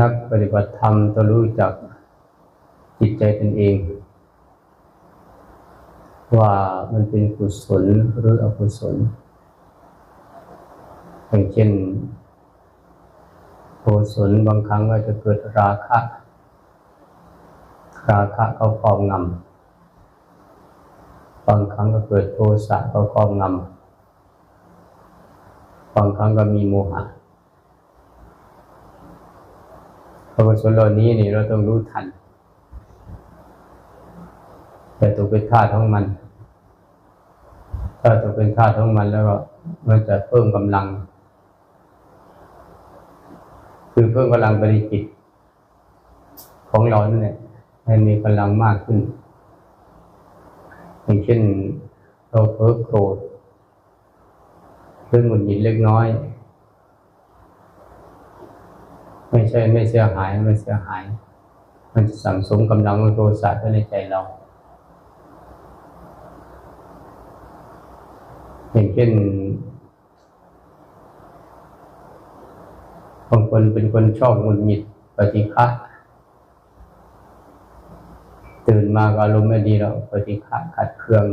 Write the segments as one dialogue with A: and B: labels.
A: นักปฏิบัติธรรมต้องรู้จักจิตใจตนเอง ว่ามันเป็นกุศลหรืออกุศลอย่างเช่นกุศลบางครั้งก็จะเกิดราคะ ราคะเขาครอบงำบางครั้งก็เกิดโทสะเขาครอบงำบางครั้งก็มีโมหะ อกุศลเหล่านี้นี่เราต้องรู้ทัน แต่ตกเป็นท่าของมัน ถ้าตกเป็นท่าของมันแล้วก็มันจะเพิ่มกำลัง คือเพิ่มกำลังปริจิต ของเราเนี่ยให้มีกำลังมากขึ้นอย่างเช่นเราเพ้อโกรธเรื่องหงุดหงิดเล็กน้อย ไม่ใช่ไม่เสียหายไม่เสียหาย มันจะสั่งสมกำลังโทสะไว้ในใจเราอย่างเช่นบางคนเป็นคนชอบหงุดหงิดปฏิฆะตื่นมาก็อารมณ์ไม่ดีแล้วปฏิฆะขัดเคือง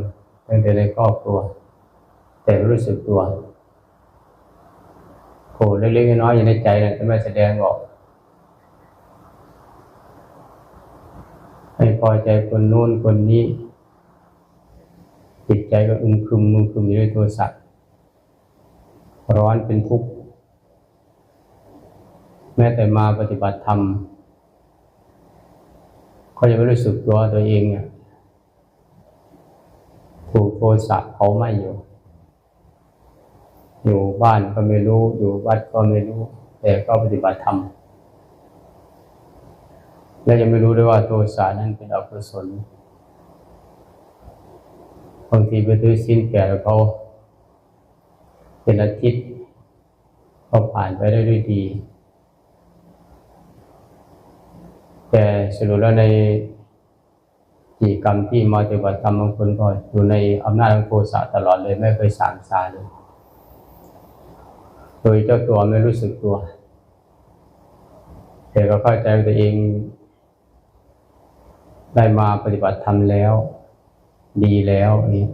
A: ตั้งแต่ในครอบครัว แต่รู้สึกตัวโหเล็กๆน้อยๆอยู่ในใจนะแต่ไม่แสดงออก ไม่พอใจคนโน้นคนนี้จิตใจก็อึมครึมมึมครึมอยู่ด้วยโทสะร้อนเป็นทุกข์แม้แต่มาปฏิบัติธรรมก็ยังไม่รู้สึกตัวตัวเองเนี่ยถูกโทสะเผาไหม้อยู่ อยู่บ้านก็ไม่รู้ อยู่วัดก็ไม่รู้ แต่ก็ปฏิบัติธรรม และยังไม่รู้ด้วยว่าโทสะนั้นเป็นอกุศลบางทีไปถือสิ้นแก่เขาเป็นอาทิตย์ก็ผ่านไปได้ด้วยดี แต่สรุปแล้วในกิจกรรมที่มาปฏิบัติธรรมบางคนก็อยู่ในอำนาจของโทสะตลอดเลยไม่เคยสางสาเลย โดยเจ้าตัวไม่รู้สึกตัว แต่ก็เข้าใจตัวเอง ได้มาปฏิบัติธรรมแล้ว ดีแล้วนี่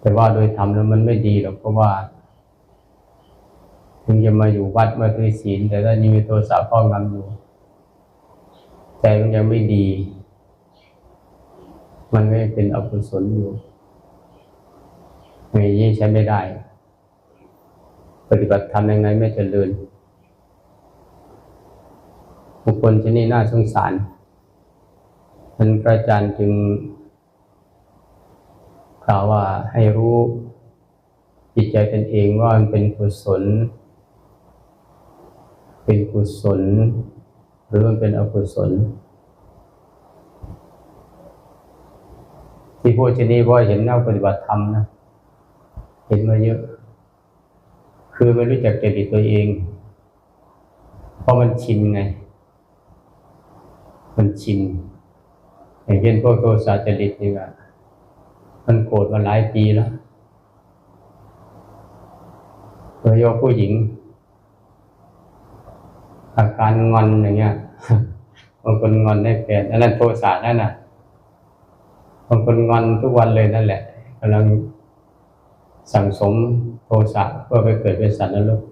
A: แต่ว่าโดยธรรมแล้วมันไม่ดีหรอกเพราะว่า ถึงจะมาอยู่วัดมาถือศีลแต่ถ้ายังมีโทสะครอบงำอยู่ใจมันยังไม่ดี มันไม่เป็นอกุศลอยู่อย่างนี้ใช้ไม่ได้ ปฏิบัติธรรมยังไงไม่เจริญบุคคลชนิดน่าสงสาร ท่านพระอาจารย์จึงกล่าวว่าให้รู้จิตใจตนเองว่ามันเป็นกุศล เป็นกุศล หรือมันเป็นอกุศล ที่พูดชนี้เพราะเห็นนักปฏิบัติธรรมนะ เห็นมาเยอะ คือไม่รู้จักจริตตัวเอง เพราะมันชินไง มันชิน อย่างเช่นพวกโทสะจริตนี่ก็มันโกรธมาหลายปีแล้วโดยเฉพาะผู้หญิง อาการงอนอย่างเงี้ยบางคนงอนได้แฟนอันนั้นโทสะนั่นน่ะบางคนงอนทุกวันเลยนั่นแหละกำลังสั่งสมโทสะเพื่อไปเกิดเป็นสัตว์นรก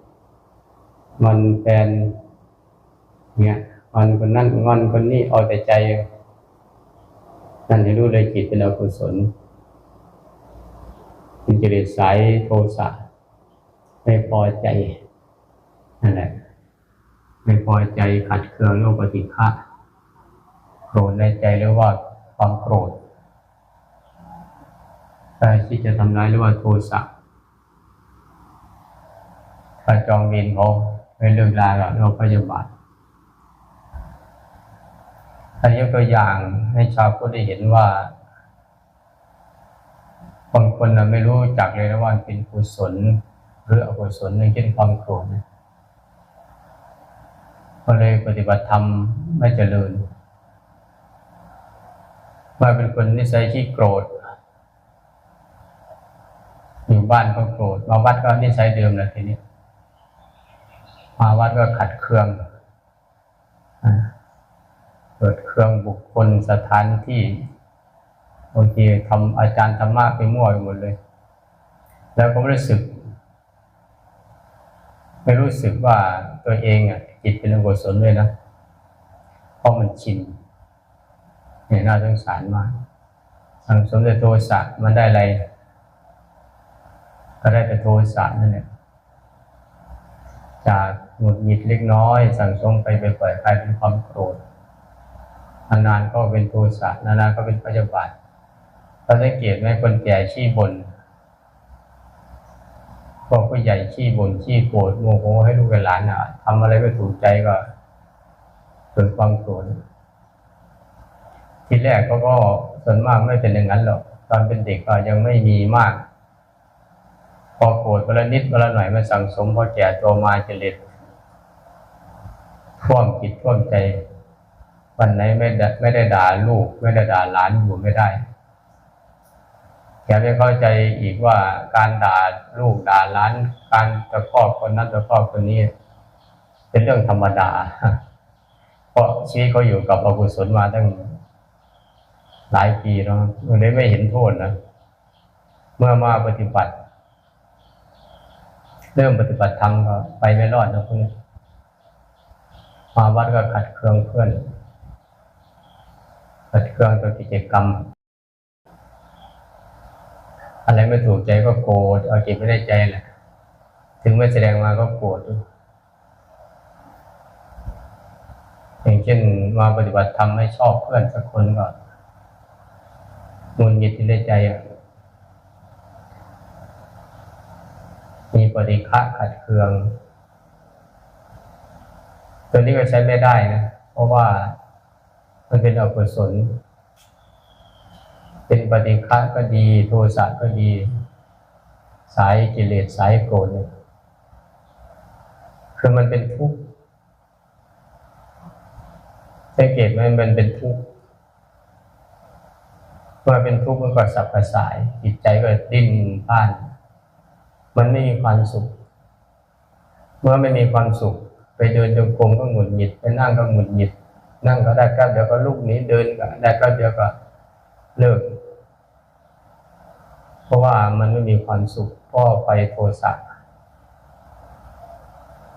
A: งอนแฟนเนี่ยงอนคนนั่นงอนคนนี้เอาแต่ใจ นั่นให้รู้เลยจิตเป็นอกุศลเป็นจิตสายโทสะไม่พอใจนั่นแหละไม่พอใจขัดเคืองโลกปฏิฆะโกรธในใจเรียกว่าความโกรธแต่ที่จะทำร้ายเรียกว่าโทสะถ้าจองเวรเขาไม่เลิกลากับเราพยาบาท อันยกตัวอย่างให้ชาวพุทธได้เห็นว่าบางคนเราไม่รู้จักเลยนะว่าเป็นกุศลหรืออกุศลในเช่นความโกรธก็เลยปฏิบัติธรรมไม่เจริญมาเป็นคนนิสัยที่โกรธ อยู่บ้านก็โกรธ มาวัดก็นิสัยเดิมแหละทีนี้ มาวัดก็ขัดเคือง เกิดเครื่องบุคคลสถานที่บางทีทำอาจารย์ธรรมะไปมั่วไปหมดเลย แล้วก็ไม่รู้สึก ไม่รู้สึกว่าตัวเองอะจิตเป็นอกุศลเลยนะ เพราะมันชินเนี่ยน่าสงสารมากสังสมแต่โทสะมันได้อะไร ก็ได้แต่โทสะนั่นแหละจากหงุดหงิดเล็กน้อย สั่งสมไปไปปล่อยกลายเป็นความโกรธ นานๆก็เป็นโทสะนานๆก็เป็นพยาบาทเราสังเกตไหมคนแก่ขี้บ่นพวกผู้ใหญ่ขี้บ่นขี้โกรธโมโหให้ลูกหลานอะทำอะไรไม่ถูกใจก็เกิดความโกรธทีแรกเขาก็ส่วนมากไม่เป็นอย่างนั้นหรอก ตอนเป็นเด็กก็ยังไม่มีมาก พอโกรธวันละนิดวันละหน่อยมันสั่งสมพอแก่ตัวมาเจริญท่วมจิตท่วมใจ วันไหนไม่ได้ไม่ได้ด่าลูก ไม่ได้ด่าหลานอยู่ไม่ได้แกไม่เข้าใจอีกว่าการด่าลูกด่าหลานการตะคอกคนนั้นตะคอกคนนี้ เป็นเรื่องธรรมดา เพราะชีวิตเขาอยู่กับอกุศลมาตั้งหลายปีแล้วเลยไม่เห็นโทษนะเมื่อมาปฏิบัติ เริ่มปฏิบัติธรรมก็ไปไม่รอดนะพวกนี้มาวัดก็ขัดเคืองเพื่อน ขัดเคืองตัวกิจกรรม อะไรไม่ถูกใจก็โกรธเอาจิตไม่ได้ใจแหละ ถึงไม่แสดงมาก็โกรธอย่างเช่นมาปฏิบัติธรรมไม่ชอบเพื่อนสักคนก็มุนยิดที่ได้ใจมีปฏิฆะขัดเคือง ตัวนี้ก็ใช้ไม่ได้นะ เพราะว่า มันเป็นอกุศล เป็นปฏิฆะก็ดี โทสะก็ดี สายกิเลสสายโกรธคือมันเป็นทุกข์สังเกตไหมมันเป็นทุกข์เมื่อเป็นทุกข์มันก็สับกระสาย จิตใจก็ดิ้นพ่าน มันไม่มีความสุข เมื่อไม่มีความสุข ไปเดินจงกรมก็หงุดหงิด ไปนั่งก็หงุดหงิด นั่งก็ได้แป๊บเดี๋ยวก็ลุกหนี้เดินก็ได้แป๊บเดียวก็เลิก เพราะว่ามันไม่มีความสุขเพราะไฟโทสะ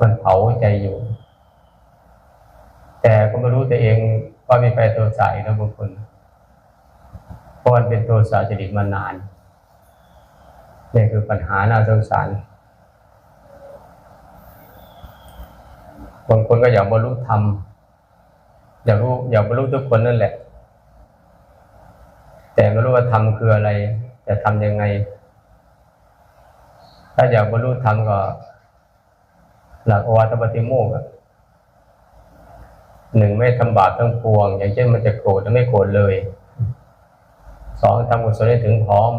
A: มันเผาใจอยู่ แต่ก็ไม่รู้ตัวเองว่ามีไฟโทสะอีกนะบางคนเพราะมันเป็นโทสะจริตมานานนี่คือปัญหาน่าสงสารบางคนก็อยากบรรลุธรรม อยากรู้อยากรรลุทุกคนนั่นแหละ แต่ไม่รู้ว่าธรรมคืออะไร จะทำยังไง ถ้าอยากบรรลุธรรมก็ หลักอวาทปฏิโมกข์หนึ่งไม่ทำบาปทั้งปวง อย่างเช่นมันจะโกรธจะไม่โกรธเลยสองทำกุศลให้ถึงพร้อม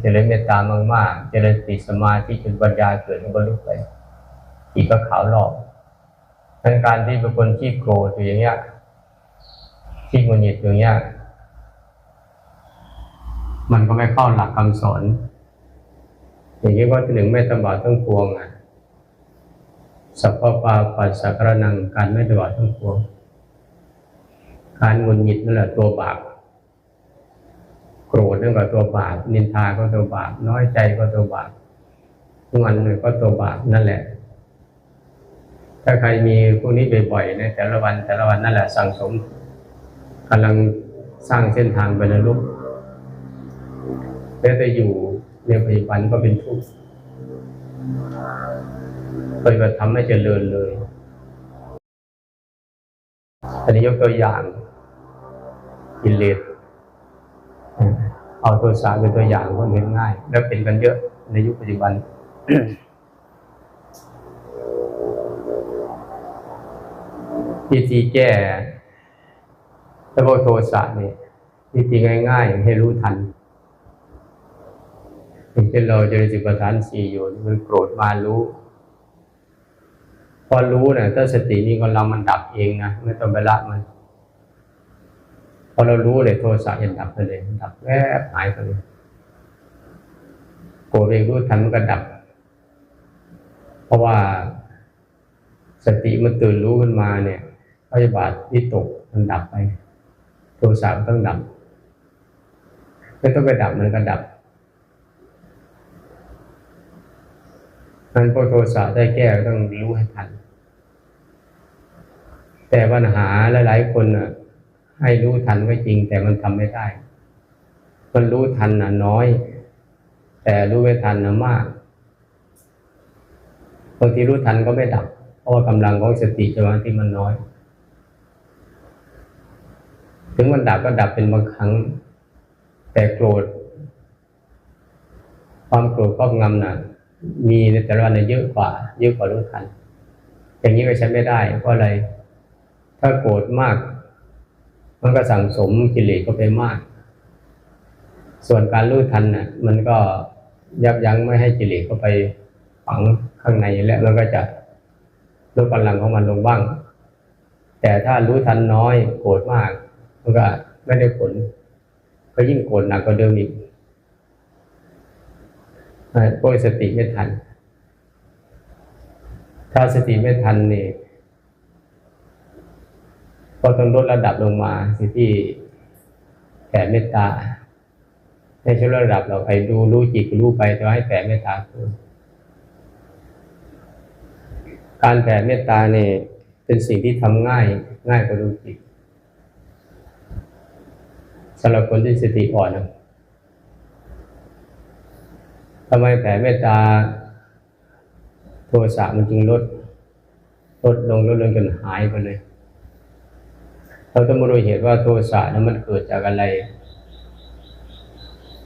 A: เจริญเมตตามากๆเจริญสติสมาธิจนปัญญาเกิดมันก็ลุกไปจิตก็ขาวหลอ กดังการที่เป็นคนที่โกรธอยู่อย่างเงี้ยที่งุนหงิดอยู่อย่างเงี้ยมันก็ไม่เข้าหลักคำสอนอย่างนี้ว่าที่หนึ่งไม่ตบาต้องปวงอะสัพพปาปัสสะกระนังการไม่ตบาต้องปวง การงุนหงิดนั่นแหละตัวบาปโกรธนั่นก็ตัวบาปนินทาก็ตัวบาปน้อยใจก็ตัวบาปงอนก็ตัวบาปนั่นแหละ ถ้าใครมีพวกนี้บ่อยๆในแต่ละวันแต่ละวันนั่นแหละสั่งสมกำลังสร้างเส้นทางไปนรกแล้แต่อยู่ในปัจจุบันก็เป็นทุกข์ปฏิบัติธรรมไม่เจริญเลย อันนี้ยกตัวอย่างกิเลสเอาตัวสาเป็นตัวอย่างก็เห็นง่าย แล้วเป็นกันเยอะในยุคปัจจุบัน วิธีแก้ถ้าพวกโทสะเนี่ยวิธีง่ายๆ ให้รู้ทันอย่างเช่นเราจริญสิบประธานสี่อยู่มันโกรธมารู้ พอรู้เนี่ยถ้าสตินี้ของเรามันดับเองนะไม่ต้องไปละมันพอเรารู้เลยโทสะยันดับไปเลยดับแวบหายไปเลยโกรธเองรู้ทันมันก็ดับ เพราะว่าสติมันตื่นรู้ขึ้นมาเนี่ย พยาบาทวิตกมันดับไปโทสะก็ต้องดับไม่ต้องไปดับมันก็ดับนั้นพอโทสะได้แก้ต้องรู้ให้ทัน แต่ปัญหาหลายๆคนน่ะ ให้รู้ทันก็จริง แต่มันทำไม่ได้ มันรู้ทันน่ะน้อย แต่รู้ไม่ทันน่ะมากบางทีรู้ทันก็ไม่ดับ เพราะว่ากำลังของสติสมาธิมันน้อย ถึงมันดับก็ดับเป็นบางครั้ง แต่โกรธ ความโกรธครอบงำหน่ะมีในแต่ละวันเยอะกว่า เยอะกว่ารู้ทัน อย่างนี้ก็ใช้ไม่ได้เพราะอะไร ถ้าโกรธมาก มันก็สั่งสมกิเลสก็ไปมาก ส่วนการรู้ทันน่ะ มันก็ยับยั้งไม่ให้กิเลสเข้าไปฝังข้างในและมันก็จะลดกำลังของมันลงบ้าง แต่ถ้ารู้ทันน้อยโกรธมาก มันก็ไม่ได้ผลก็ยิ่งโกรธหนักกว่าเดิมอีกพวกสติไม่ทัน ถ้าสติไม่ทันนี่ก็ต้องลดระดับลงมาสิที่แผ่เมตตาให้ช่วยระดับเราไปดูรู้จิตรู้ไปแต่ว่าให้แผ่เมตตาคือการแผ่เมตตาเนี่ยเป็นสิ่งที่ทำง่ายง่ายกว่าดูจิต สำหรับคนที่สติอ่อนทำไมแผ่เมตตา โทสะมันจึงลดลดลงลดลงจนหายไปเลย เราต้องมารู้เหตุว่าโทสะนั้นมันเกิดจากอะไร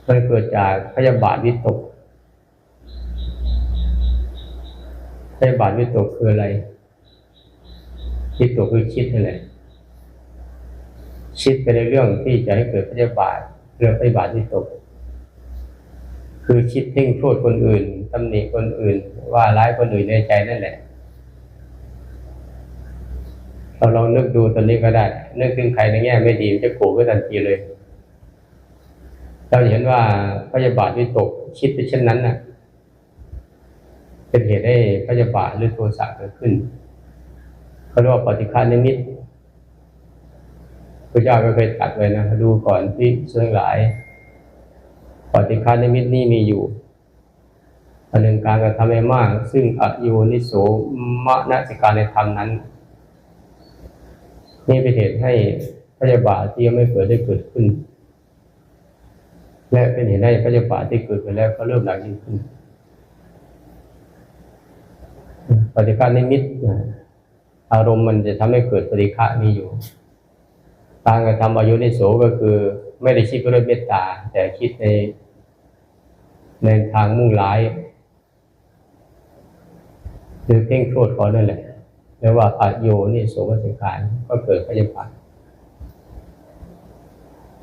A: มันเกิดจากพยาบาทวิตกพยาบาทวิตกคืออะไรวิตกคือคิดนั่นแหละ คิดไปในเรื่องที่จะให้เกิดพยาบาทเรื่องพยาบาทวิตกคือคิดทิ้งโทษคนอื่นตำหนิคนอื่น ว่าร้ายคนอื่นในใจนั่นแหละเราลองนึกดูตอนนี้ก็ได้ นึกถึงใครในแง่ไม่ดีจะโกรธก็ทันทีเลย เราเห็นว่าพยาบาทวิตกคิดไปเช่นนั้นน่ะ เป็นเหตุให้พยาบาทหรือโทสะเกิดขึ้นเขาเรียกว่าปฏิฆานิมิต พระเจ้าก็เคยตัดไว้นะดูก่อนที่เสื่องหลายปฏิฆานิมิตนี่มีอยู่อันหนึ่งการกระทำให้มาก ซึ่งอโยนิโสมะนสิการในธรรมนั้น นี่เป็นเหตุให้พยาบาทที่ยังไม่เกิดได้เกิดขึ้น และเป็นเหตุให้พยาบาทที่เกิดไปแล้วก็เริ่มหนักยิ่งขึ้น ปฏิฆานิมิตอารมณ์มันจะทำให้เกิดปฏิฆะมีอยู่ การกระทำอายุนิโสก็คือ ไม่ได้คิดด้วยเมตตา แต่คิดใน ในทางมุ่งร้ายหรือเพ่งโทษเขานั่นแหละเรียกว่าอาโยนิโสมสิการก็เกิดพยาบาท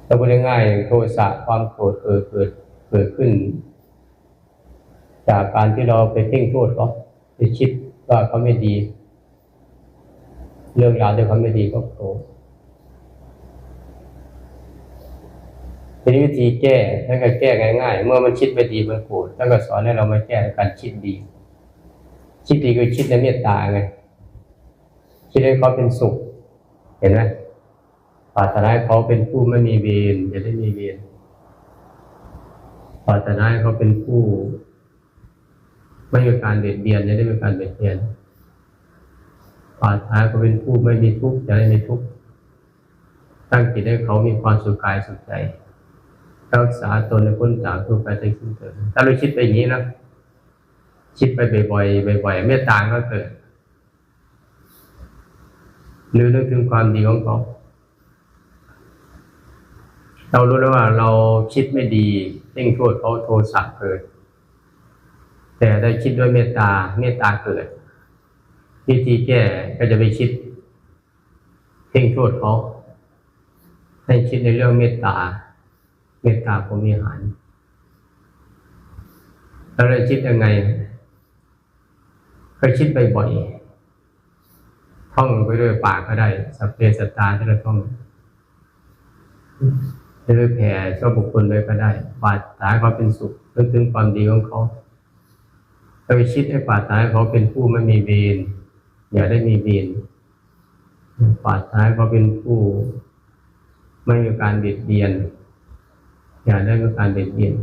A: ถ้าพูดง่ายๆโทสะความโกรธเกิดเกิดเกิดขึ้น จากการที่เราไปเพ่งโทษเขาไปคิดว่าเขาไม่ดี เรื่องราวที่เขาไม่ดีก็โกรธ ทีนี้วิธีแก้ถ้าก็แก้ง่ายๆ เมื่อมันคิดไม่ดีมันโกรธท่านก็สอนให้เรามาแก้การคิดดี คิดดีคือคิดในเมตตาไงคิดให้เขาเป็นสุข เห็นไหมปรารถนาให้เขาเป็นผู้ไม่มีเวรจะได้มีเวรปรารถนาให้เขาเป็นผู้ ไม่มีการเบียดเบียนจะได้มีการเบียดเบียนปรารถนาเขาเป็นผู้ไม่มีทุกข์จะได้ม่ทุกข์ตั้งจิตให้เขามีความสุขกายสุขใจ รักษาตนในพ้นจากทุกข์ไปได้ขึ้นเถิดถ้าเราคิดไปอย่างนี้นะคิดไปบ่อยๆบ่อยๆเมตตาก็เกิดหรือนึกถึงความดีของเขาเรารู้แล้วว่าเราคิดไม่ดีเพ่งโทษเขาโทสะเกิด แต่ได้คิดด้วยเมตตาเมตตาเกิดวิธีแก้ก็จะไปคิดเพ่งโทษเขาให้คิดในเรื่องเมตตา เมตตาผมมีหารแล้วเราคิดยังไงก็คิดไปบ่อยๆท่องไปด้วยปากก็ได้ สัพเพสัตตาที่เราท่องจะไปแผ่ชอบบุคคลเลยก็ได้ปารถาเขาเป็นสุขนึกถึงความดีของเขาไปคิดให้ปารถาให้เขาเป็นผู้ไม่มีเวรอย่าได้มีเวรฝ่ายซ้ายก็เป็นผู้ ไม่มีการเบียดเบียน อย่าได้มีการเบียดเบียน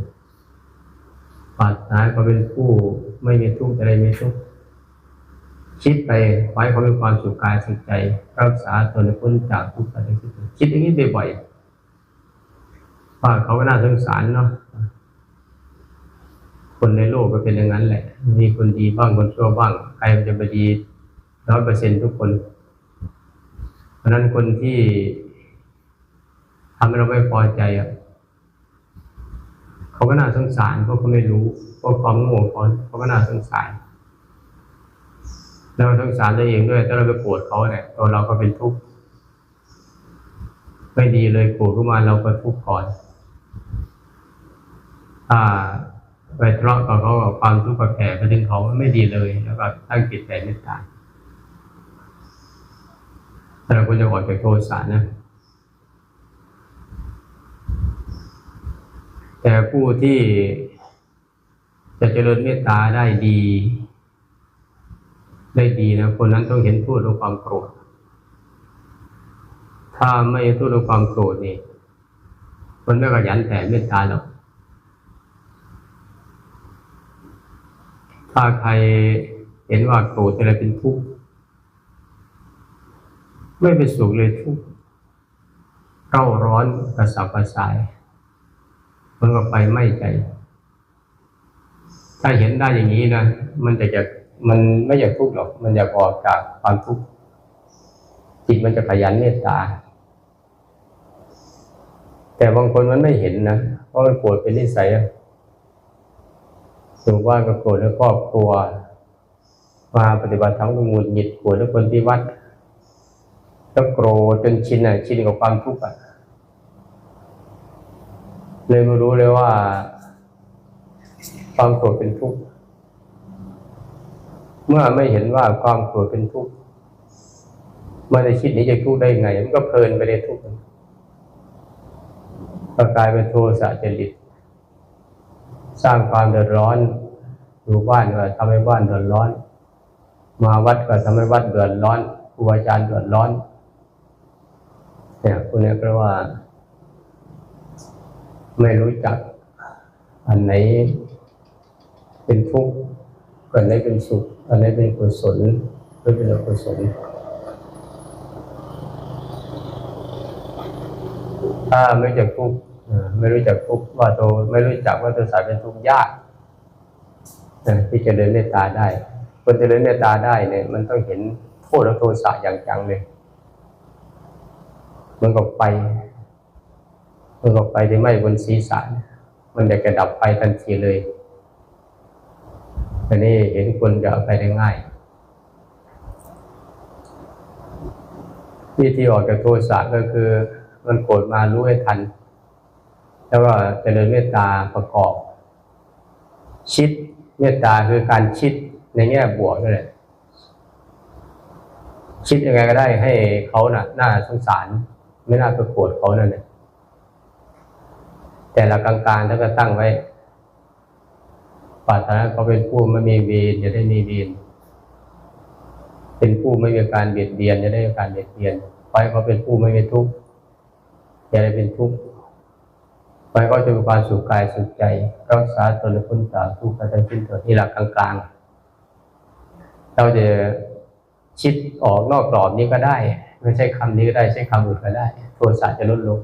A: ฝ่ายซ้ายก็เป็นผู้ไม่มีทุกข์อะไรไม่ทุกข์คิดไปไว้เขามีความสุขกายสุขใจ รักษาตนให้พ้นจากทุกข์อะไรคิดคิดอย่างนี้บ่อยๆว่าเขาก็น่าสงสารเนาะคนในโลกก็เป็นอย่างนั้นแหละ มีคนดีบ้างคนชั่วบ้าง ใครมันจะไปดีร้อยเปอร์เซ็นทุกคน เพราะฉะนั้นคนที่ทำให้เราไม่พอใจอะ เขาก็น่าสงสารเพราะเขาไม่รู้เพราะความโง่เขาเขาก็น่าสงสารแล้วสงสารตัวเองด้วยถ้าเราไปโกรธเขาเนี่ยตัวเราก็เป็นทุกข์ไม่ดีเลยโกรธขึ้นมาเราก็ทุกข์ก่อนถ้าไปทะเลาะกับเขาความทุกข์กับแผ่ไปถึงเขาไม่ดีเลยแล้วก็ตั้งจิตแผ่เมตตาถ้าเราควรจะออกจากโทสะนะ แต่ผู้ที่จะเจริญเมตตาได้ดี ได้ดีนะคนนั้นต้องเห็นโทษของความโกรธ ถ้าไม่เห็นโทษของความโกรธนี่มันไม่ขยันแผ่เมตตาหรอกถ้าใครเห็นว่าโกรธอะไรเป็นทุกข์ไม่เป็นสุขเลยทุกข์เร่าร้อนกระสับกระส่าย มันก็ไปไม่ใจ ถ้าเห็นได้อย่างนี้นะมันจะจะมันไม่อยากทุกข์หรอก มันอยากออกจากความทุกข์จิตมันจะขยันเมตตา แต่บางคนมันไม่เห็นนะเพราะมันโกรธเป็นนิสัยอะสุขว่าก็โกรธแล้วครอบครัวมาปฏิบัติธรรมก็หงุดหงิดโกรธแล้วคนที่วัดก็โกรธจนชินอะชินกับความทุกข์อะ เลยไม่รู้เลยว่า ความโกรธเป็นทุกข์เมื่อไม่เห็นว่าความโกรธเป็นทุกข์มันจะคิดนี้จะทุกข์ได้ไง มันก็เพลินไปในทุกข์ก็กลายเป็นโทสะจริตสร้างความเดือดร้อนอยู่บ้านก็ทำให้บ้านเดือดร้อน มาวัดก็ทำให้วัดเดือดร้อนครูอาจารย์เดือดร้อนเนี่ยคุณเนี่ยก็ว่า ไม่รู้จัก อันไหนเป็นทุกข์อันไหนเป็นสุข อันไหนเป็นกุศลหรือเป็นอกุศลถ้าไม่รู้จักทุกข์ไม่รู้จักทุกข์ว่าตัวไม่รู้จักว่าตัวสายเป็นทุกข์ยากที่จะเดินเมตตาได้คนจะเดินเมตตาได้เนี่ย มันต้องเห็นโทษและโทสะอย่างจังเลยมันก็ไป มันกไปที่ไหม้บนศีรษะเนี่ยมันจะกระดับไปทันทีเลยอันนี้เห็นคนจะเอาไปได้ง่ายวิธีออกจากโทสะก็คือ มันโกรธมารู้ให้ทัน แล้วก็เจริญเมตตาประกอบ ชิดเมตตาคือการชิดในแง่บวกนั่นแหละชิดยังไงก็ได้ให้เขาน่ะน่าสงสาร ไม่น่าไปโกรธเขานั่นแหละ แต่ละกลางๆถ้าก็ตั้งไว้ปรารถนาเขาเป็นผู้ไม่มีเวรจะได้มีเวรเป็นผู้ไม่มีการเบียดเบียนจะได้มีการเบียดเบียนขอให้เขาเป็นผู้ไม่มีทุกข์อย่าได้เป็นทุกข์ขอให้เขาจะมีความสุขกายสุขใจรักษาตนและพ้นจากทุกข์ทั้งสิ้นเถิดนี่หลักกลางๆ เราจะคิดออกนอกกรอบนี้ก็ได้ ไม่ใช่คำนี้ก็ได้ใช้คำอื่นก็ได้ โทสะจะลดลง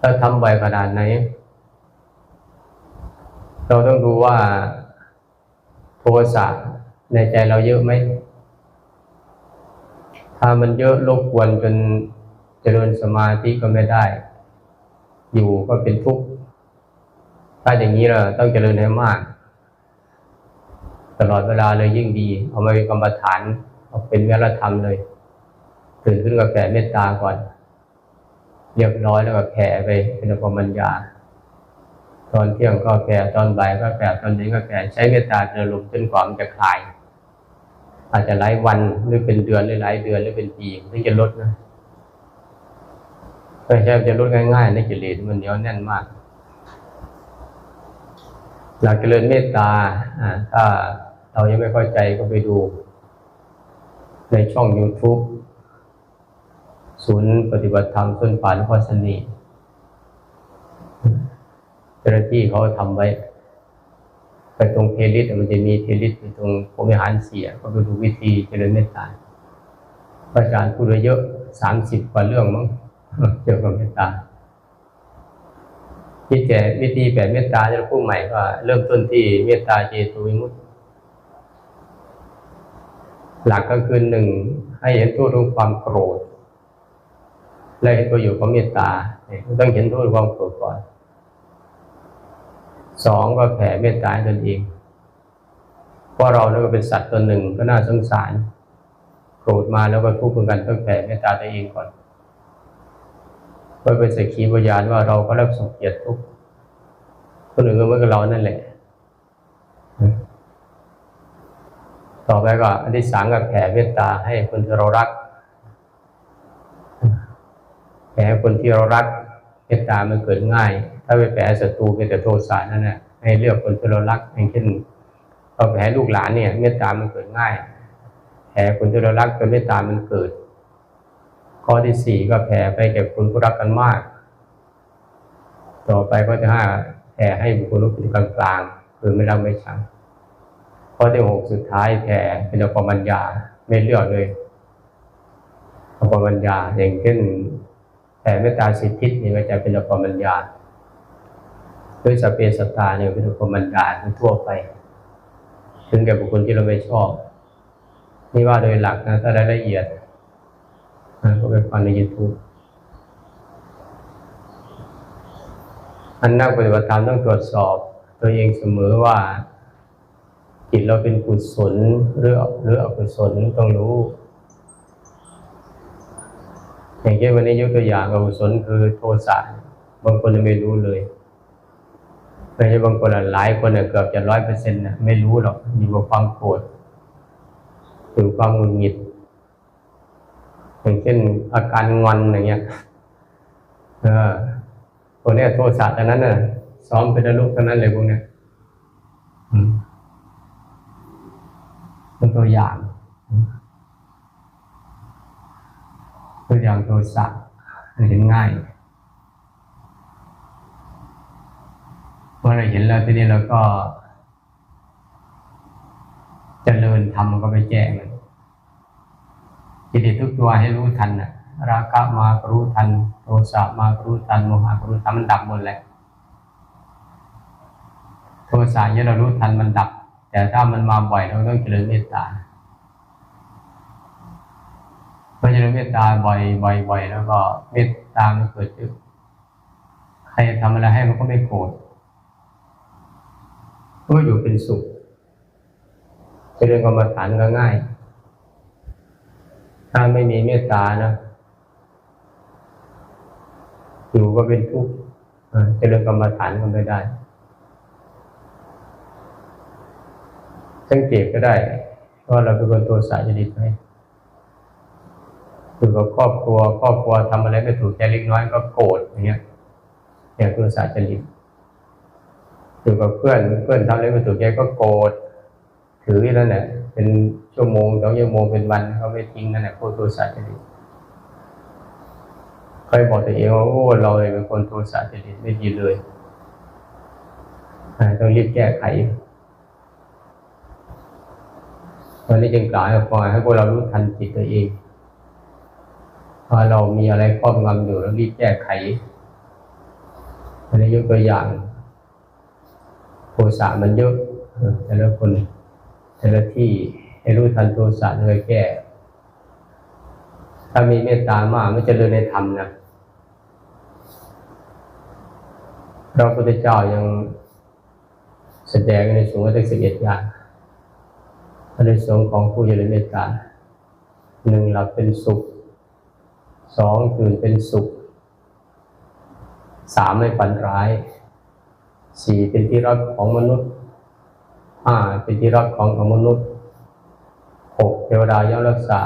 A: ถ้าทำบ่อยขนาดไหน เราต้องดูว่าโทสะในใจเราเยอะไหม ถ้ามันเยอะรบกวนจนเจริญสมาธิก็ไม่ได้ อยู่ก็เป็นทุกข์ ถ้าอย่างนี้เราต้องเจริญให้มาก ตลอดเวลาเลยยิ่งดี เอามาเป็นกรรมฐาน เอาเป็นวิรธรรมเลย ตื่นขึ้นกับแผ่เมตตาก่อน เรียบร้อยแล้วก็แผ่ไปเป็นอุปมัญญา ตอนเที่ยงก็แผ่ตอนบ่ายก็แผ่ตอนนี้ก็แผ่ใช้เมตตาเจริญจนกว่ามันจะคลาย อาจจะหลายวันหรือเป็นเดือนหรือหลายเดือนหรือเป็นปีถึงจะลดนะไม่ใช่จะลดง่ายๆในกิเลสมันเหนียวแน่นมากหลักเจริญเมตตาอ่าถ้าเรายังไม่เข้าใจก็ไปดู ในช่อง YouTube ศูนย์ปฏิบัติธรรมส้นป่านครสนีเจ้าหน้าที่เขาทำไว้ ไปตรงเพลิสมันจะมีเพลิสอยู่ตรงพรหมิหารเสีย ก็ไปดูวิธีเจริญเมตตาพระอาจารย์พูดไว้เยอะสามสิบกว่าเรื่องมั้งเกี่ยวกับเมตตาที่แก่วิธีแบบเมตตาจะพูดใหม่ว่าเริ่มต้นที่เมตตาเจโตวิมุตติหลักก็คือหนึ่งให้เห็นโทษของความโกรธ และเห็นประโยชน์ของเมตตาเนี่ยต้องเห็นโทษของความโกรธก่อนสองก็แผ่เมตตาให้ตนเองเพราะเราเนี่ยก็เป็นสัตว์ตัวหนึ่งก็น่าสงสาร โกรธมาแล้วก็ทุกข์เหมือนกันต้องแผ่เมตตาตัวเองก่อนเพื่อเป็นสักขีพยานว่าเราก็รับสงเกียรติทุกคนอื่นก็เหมือนกับเรานั่นแหละ ต่อไปก็อันที่สามก็แผ่เมตตาให้คนที่เรารัก แผ่ให้คนที่เรารักเมตตามันเกิดง่าย ถ้าไปแผ่ศัตรูเป็นแต่โทสะนั่นแหละให้เลือกคนที่เรารักอย่างเช่นเราแผ่ลูกหลานเนี่ย เมตตามันเกิดง่าย แผ่คนที่เรารักจนเมตตามันเกิด ข้อที่สี่ก็แผ่ไปแก่คนที่รักกันมาก ต่อไปก็จะห้าแผ่ให้บุคคลรู้เป็นกลางกลางๆคือไม่รักไม่ชังข้อที่หกสุดท้ายแผ่เป็นอปมัญญาไม่เลือกเลยอปมัญญาอย่างเช่น แผ่เมตตาสิทธินี่ก็จะเป็นอปมัญญาด้วยสเปสตาเนี่ยเป็นอปมัญญาทั่วไป ถึงแก่บุคคลที่เราไม่ชอบ นี่ว่าโดยหลักนะถ้ารายละเอียดนะก็ไปฟังในยูทูบอันนักปฏิบัติธรรมต้องตรวจสอบ ตัวเองเสมอว่าจิตเราเป็นกุศลหรือหรืออกุศลต้องรู้ อย่างเช่นวันนี้ยกตัวอย่างอกุศลคือโทสะบางคนจะไม่รู้เลยไม่ใช่บางคนหลายคนเกือบจะร้อยเปอร์เซ็นต์นะไม่รู้หรอกอยู่กับความโกรธหรือความหงุดหงิดอย่างเช่นอาการงอนอย่างเงี้ยเออตัวเนี้ยโทสะทั้งนั้นน่ะ ซ้อมเป็นอารมณ์ทั้งนั้นเลยพวกเนี้ยเป็นตัวอย่าง ตัวอย่างโทสะเห็นง่ายเมื่อเราเห็นแล้วทีนี้เราก็จเจริญทำมันก็ไปแจ้งมันจิตทุกตัวให้รู้ทันนะราคะมากรู้ทัน โทสะมากรู้ทันโมหะก็รู้ทันมันดับหมดแหละโทสะเนี่ยเรารู้ทันมันดับ แต่ถ้ามันมาบ่อยเราต้องเจริญเมตตา พอเจริญเมตตาบ่อยบ่อยบ่อยแล้วก็เมตตามันเกิดขึ้นใครทำอะไรให้มันก็ไม่โกรธก็อยู่เป็นสุขเจริญกรรมฐานก็ง่าย ถ้าไม่มีเมตตานะอยู่ก็เป็นทุกข์เจริญกรรมฐานก็ไม่ได้ สังเกตก็ได้ว่าเราเป็นคนตัวสายจริตไหม อยู่กับครอบครัวครอบครัวทำอะไรไม่ถูกใจเล็กน้อยก็โกรธอย่างเงี้ยอย่างตัวสายจริตอยู่กับเพื่อนเพื่อนทำอะไรไม่ถูกใจก็โกรธถือนั่นแหละเป็นชั่วโมงสองชั่วโมงเป็นวันเขาไม่ทิ้งนั่นแหละโคตรตัวสายจริตเคยบอกตัวเองว่าโอ้เราเป็นคนโทสะจริตไม่ดีเลยต้องรีบแก้ไขวันนี้จึงกล่าวให้ฟังให้พวกเรารู้ทันจิตตัวเอง ว่าเรามีอะไรครอบงำอยู่แล้วรีบแก้ไขวันนี้ยกตัวอย่างโทสะมันเยอะแต่ละคนแต่ละที่ให้รู้ทันโทสะเลยแก้ ถ้ามีเมตตามากไม่จะเดินในธรรมนะพระพุทธเจ้ายังแสดงในสูงถึงสิบเอ็ดอย่างพระสงของผู้เจริญเมตตาหนึ่งหลับเป็นสุข สองตื่นเป็นสุขสามไม่ฝันร้ายสี่เป็นที่รักของมนุษย์ห้าเป็นที่รักของของมนุษย์หกเทวดาย่อมรักษา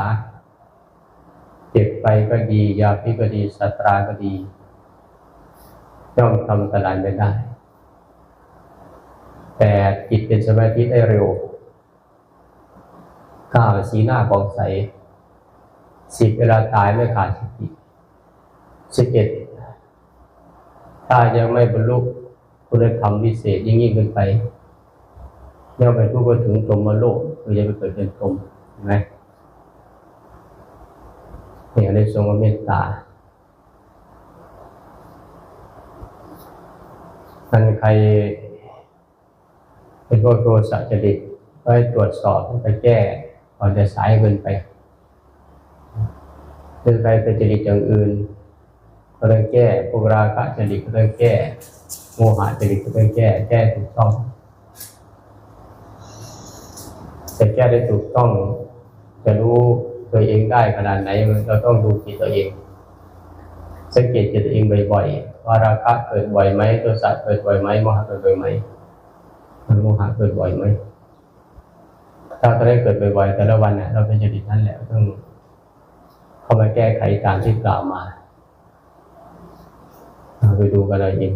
A: เจ็บไปก็ดียาพิก็ดีสัตราก็ดีย่อมทำตรายไม่ได้ แต่จิตเป็นสมาธิได้เร็วก้าวสีหน้าบองใส สิบเวลาตายไม่ขาดสติสิบเอ็ดถ้ายังไม่บรรลุคุณธรรมวิเศษยิ่งยิ่งขึ้นไปย่อมไปผู้ก็ถึงพรหมโลกคือจะไปเกิดเป็นพรหมเห็นไหมเนี่ยได้ทรงเมตตาท่านใครเป็นพวกโทสะจริตก็ให้ตรวจสอบไปแก้ก่อนจะสายเกินไป หรือใครเป็นจริตอย่างอื่น ก็ต้องแก้พวกราคะจริตก็ต้องแก้โมหะจริตก็ต้องแก้ แก้ถูกต้องจะแก้ได้ถูกต้อง จะรู้ตัวเองได้ขนาดไหนเราต้องดูจิตตัวเองสังเกตจิตตัวเองบ่อยๆว่าราคะเกิดบ่อยไหมโทสะเกิดบ่อยไหมโมหะเกิดบ่อยไหมโมหะเกิดบ่อยไหมถ้าตอนนี้เกิดบ่อยๆแต่ละวันเนี่ยเราเป็นจริตนั่นแหละต้อง เข้ามาแก้ไขตามที่กล่าวมา ไปดูกันเลยเอง